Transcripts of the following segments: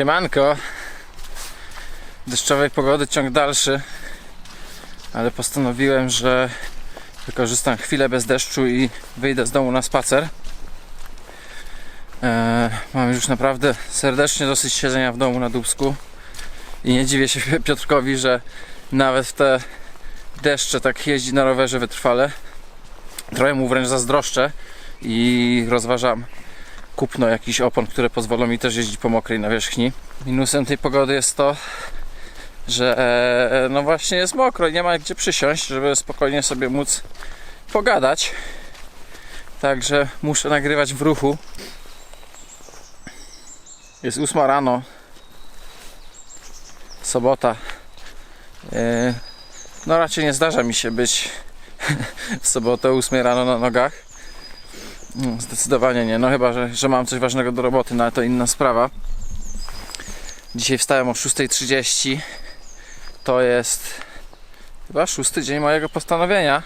Siemanko. Deszczowej pogody ciąg dalszy, ale postanowiłem, że wykorzystam chwilę bez deszczu i wyjdę z domu na spacer. Eee, mam już naprawdę serdecznie dosyć siedzenia w domu na Dubsku i nie dziwię się Piotrkowi, że nawet w te deszcze tak jeździ na rowerze wytrwale. Trochę mu wręcz zazdroszczę i rozważam kupno jakichś opon, które pozwolą mi też jeździć po mokrej nawierzchni. Minusem tej pogody jest to, że e, no właśnie jest mokro i nie ma gdzie przysiąść, żeby spokojnie sobie móc pogadać. Także muszę nagrywać w ruchu. Jest 8 rano. Sobota. E, no raczej nie zdarza mi się być w sobotę o 8 rano na nogach. Zdecydowanie nie. No chyba, że, że mam coś ważnego do roboty, no ale to inna sprawa. Dzisiaj wstałem o 6.30. To jest chyba szósty dzień mojego postanowienia.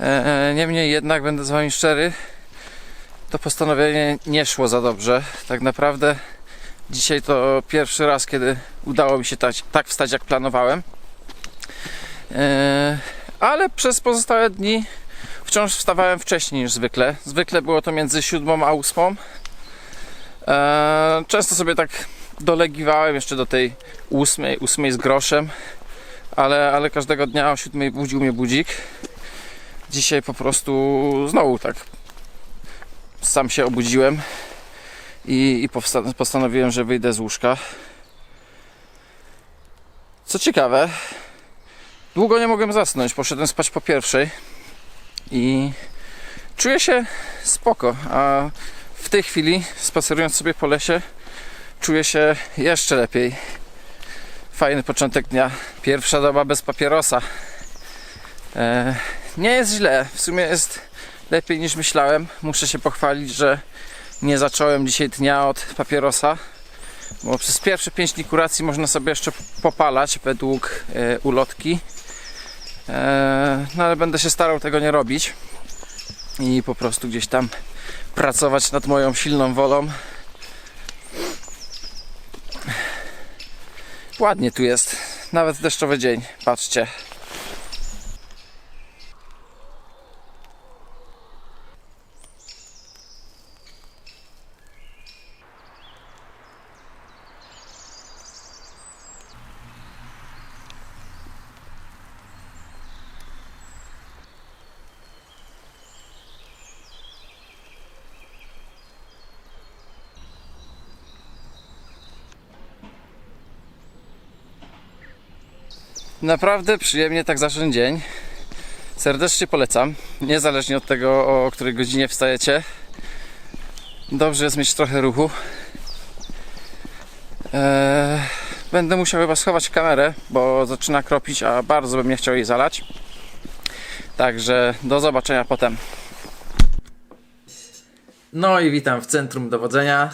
E, e, Niemniej jednak, będę z Wami szczery, to postanowienie nie szło za dobrze. Tak naprawdę dzisiaj to pierwszy raz, kiedy udało mi się tak, tak wstać, jak planowałem. E, Ale przez pozostałe dni wciąż wstawałem wcześniej niż zwykle. Zwykle było to między 7 a 8. Eee, Często sobie tak dolegiwałem jeszcze do tej 8, 8 z groszem, ale, ale każdego dnia o 7 budził mnie budzik. Dzisiaj po prostu znowu tak sam się obudziłem i, i postanowiłem, że wyjdę z łóżka. Co ciekawe, długo nie mogłem zasnąć. Poszedłem spać po pierwszej i czuję się spoko, a w tej chwili spacerując sobie po lesie czuję się jeszcze lepiej. Fajny początek dnia, pierwsza doba bez papierosa. E, nie jest źle, w sumie jest lepiej niż myślałem. Muszę się pochwalić, że nie zacząłem dzisiaj dnia od papierosa, bo przez pierwsze 5 dni kuracji można sobie jeszcze popalać według e, ulotki. E, no ale będę się starał tego nie robić i po prostu gdzieś tam pracować nad moją silną wolą. Ładnie tu jest, nawet deszczowy dzień, patrzcie. Naprawdę przyjemnie tak zacząć dzień. Serdecznie polecam, niezależnie od tego, o której godzinie wstajecie. Dobrze jest mieć trochę ruchu. Eee, będę musiał chyba schować kamerę, bo zaczyna kropić, a bardzo bym nie chciał jej zalać. Także do zobaczenia potem. No i witam w centrum dowodzenia.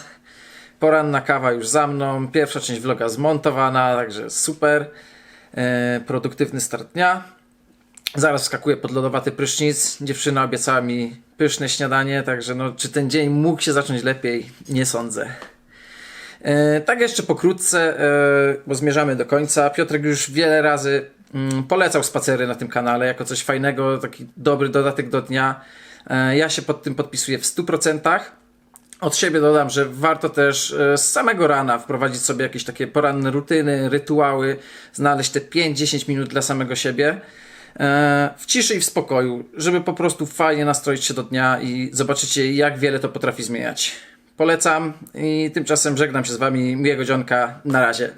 Poranna kawa już za mną, pierwsza część vloga zmontowana, także super. E, produktywny start dnia. Zaraz wskakuję pod lodowaty prysznic. Dziewczyna obiecała mi pyszne śniadanie, także no, czy ten dzień mógł się zacząć lepiej? Nie sądzę. E, tak jeszcze pokrótce, e, bo zmierzamy do końca. Piotrek już wiele razy mm, polecał spacery na tym kanale jako coś fajnego, taki dobry dodatek do dnia. Ja się pod tym podpisuję w 100%. Od siebie dodam, że warto też e, z samego rana wprowadzić sobie jakieś takie poranne rutyny, rytuały, znaleźć te 5-10 minut dla samego siebie e, w ciszy i w spokoju, żeby po prostu fajnie nastroić się do dnia i zobaczycie, jak wiele to potrafi zmieniać. Polecam i tymczasem żegnam się z Wami. Miłego dzionka. Na razie.